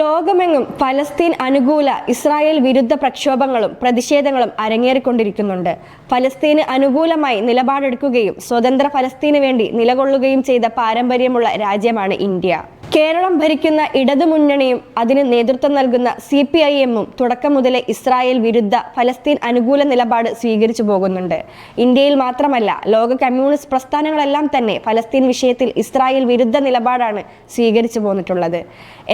ലോകമെങ്ങും ഫലസ്തീൻ അനുകൂല ഇസ്രായേൽ വിരുദ്ധ പ്രക്ഷോഭങ്ങളും പ്രതിഷേധങ്ങളും അരങ്ങേറിക്കൊണ്ടിരിക്കുന്നുണ്ട്. ഫലസ്തീന് അനുകൂലമായി നിലപാടെടുക്കുകയും സ്വതന്ത്ര ഫലസ്തീന് വേണ്ടി നിലകൊള്ളുകയും ചെയ്ത പാരമ്പര്യമുള്ള രാജ്യമാണ് ഇന്ത്യ. കേരളം ഭരിക്കുന്ന ഇടതുമുന്നണിയും അതിന് നേതൃത്വം നൽകുന്ന സി പി ഐ എമ്മും തുടക്കം മുതലേ ഇസ്രായേൽ വിരുദ്ധ ഫലസ്തീൻ അനുകൂല നിലപാട് സ്വീകരിച്ചു പോകുന്നുണ്ട്. ഇന്ത്യയിൽ മാത്രമല്ല ലോക കമ്മ്യൂണിസ്റ്റ് പ്രസ്ഥാനങ്ങളെല്ലാം തന്നെ ഫലസ്തീൻ വിഷയത്തിൽ ഇസ്രായേൽ വിരുദ്ധ നിലപാടാണ് സ്വീകരിച്ചു പോന്നിട്ടുള്ളത്.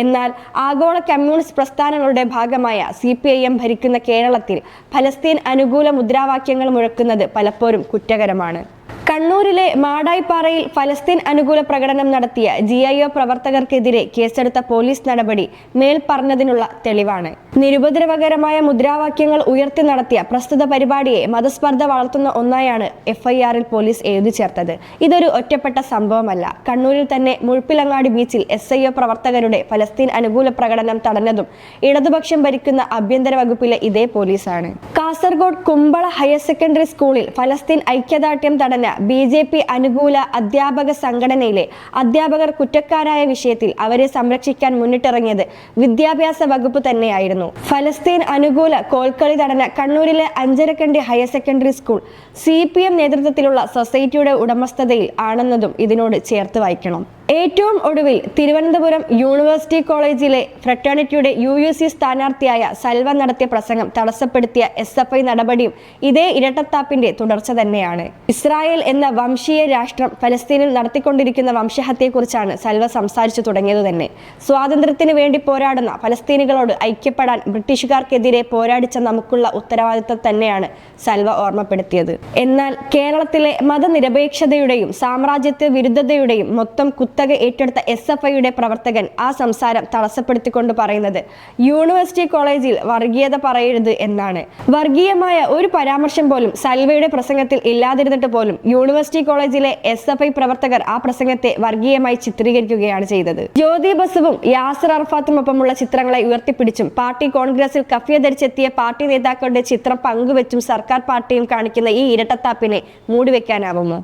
എന്നാൽ ആഗോള കമ്മ്യൂണിസ്റ്റ് പ്രസ്ഥാനങ്ങളുടെ ഭാഗമായ സി പി ഐ എം ഭരിക്കുന്ന കേരളത്തിൽ ഫലസ്തീൻ അനുകൂല മുദ്രാവാക്യങ്ങൾ മുഴക്കുന്നത് പലപ്പോഴും കുറ്റകരമാണ്. കണ്ണൂരിലെ മാടായിപ്പാറയിൽ ഫലസ്തീൻ അനുകൂല പ്രകടനം നടത്തിയ ജി ഐ ഒ പ്രവർത്തകർക്കെതിരെ കേസെടുത്ത പോലീസ് നടപടി മേൽ പറഞ്ഞതിനുള്ള തെളിവാണ്. നിരുപദ്രവകരമായ മുദ്രാവാക്യങ്ങൾ ഉയർത്തി നടത്തിയ പ്രസ്തുത പരിപാടിയെ മതസ്പർദ്ധ വളർത്തുന്ന ഒന്നായാണ് എഫ്ഐആറിൽ പോലീസ് എഴുതി ചേർത്തത്. ഇതൊരു ഒറ്റപ്പെട്ട സംഭവമല്ല. കണ്ണൂരിൽ തന്നെ മുഴുപ്പിലങ്ങാടി ബീച്ചിൽ എസ് ഐ ഒ പ്രവർത്തകരുടെ ഫലസ്തീൻ അനുകൂല പ്രകടനം തടഞ്ഞതും ഇടതുപക്ഷം ഭരിക്കുന്ന ആഭ്യന്തര വകുപ്പിലെ ഇതേ പോലീസാണ്. കാസർഗോഡ് കുമ്പള ഹയർ സെക്കൻഡറി സ്കൂളിൽ ഫലസ്തീൻ ഐക്യദാർഢ്യം തടഞ്ഞ ബി ജെ പി അനുകൂല അധ്യാപക സംഘടനയിലെ അധ്യാപകർ കുറ്റക്കാരായ വിഷയത്തിൽ അവരെ സംരക്ഷിക്കാൻ മുന്നിട്ടിറങ്ങിയത് വിദ്യാഭ്യാസ വകുപ്പ് തന്നെയായിരുന്നു. ഫലസ്തീൻ അനുകൂല കോൽക്കളി തടഞ്ഞ കണ്ണൂരിലെ Anjarakandy higher secondary school C നേതൃത്വത്തിലുള്ള സൊസൈറ്റിയുടെ ഉടമസ്ഥതയിൽ ആണെന്നതും ഇതിനോട് ചേർത്ത് വായിക്കണം. ഏറ്റവും ഒടുവിൽ തിരുവനന്തപുരം യൂണിവേഴ്സിറ്റി കോളേജിലെ ഫ്രട്ടേണിറ്റിയുടെ യു യു സി സ്ഥാനാർത്ഥിയായ സൽവ നടത്തിയ പ്രസംഗം തടസ്സപ്പെടുത്തിയ എസ് എഫ് ഐ നടപടിയും ഇതേ ഇരട്ടത്താപ്പിന്റെ തുടർച്ച തന്നെയാണ്. ഇസ്രായേൽ എന്ന വംശീയ രാഷ്ട്രം ഫലസ്തീനിൽ നടത്തിക്കൊണ്ടിരിക്കുന്ന വംശഹത്യയെക്കുറിച്ചാണ് സൽവ സംസാരിച്ചു തുടങ്ങിയത് തന്നെ. സ്വാതന്ത്ര്യത്തിന് വേണ്ടി പോരാടുന്ന ഫലസ്തീനികളോട് ഐക്യപ്പെടാൻ ബ്രിട്ടീഷുകാർക്കെതിരെ പോരാടിച്ച നമുക്കുള്ള ഉത്തരവാദിത്തം തന്നെയാണ് സൽവ ഓർമ്മപ്പെടുത്തിയത്. എന്നാൽ കേരളത്തിലെ മതനിരപേക്ഷതയുടെയും സാമ്രാജ്യത്വ വിരുദ്ധതയുടെയും മൊത്തം കുത്തക ഏറ്റെടുത്ത എസ് എഫ് ഐയുടെ പ്രവർത്തകൻ ആ സംസാരം തടസ്സപ്പെടുത്തിക്കൊണ്ട് പറയുന്നത് യൂണിവേഴ്സിറ്റി കോളേജിൽ വർഗീയത പറയരുത് എന്നാണ്. വർഗീയമായ ഒരു പരാമർശം പോലും സൽവയുടെ പ്രസംഗത്തിൽ ഇല്ലാതിരുന്നിട്ട് പോലും യൂണിവേഴ്സിറ്റി കോളേജിലെ എസ് എഫ് ഐ പ്രവർത്തകർ ആ പ്രസംഗത്തെ വർഗീയമായി ചിത്രീകരിക്കുകയാണ് ചെയ്തത്. ജ്യോതി ബസുവും യാസർ അറഫാത്തുമൊപ്പമുള്ള ചിത്രങ്ങളെ ഉയർത്തിപ്പിടിച്ചും പാർട്ടി കോൺഗ്രസിൽ കഫിയ ധരിച്ചെത്തിയ പാർട്ടി നേതാക്കളുടെ ചിത്രം പങ്കുവെച്ചും സർക്കാർ പാർട്ടിയും കാണിക്കുന്ന ഈ ഇരട്ടത്താപ്പിനെ മൂടിവെക്കാനാവുമോ?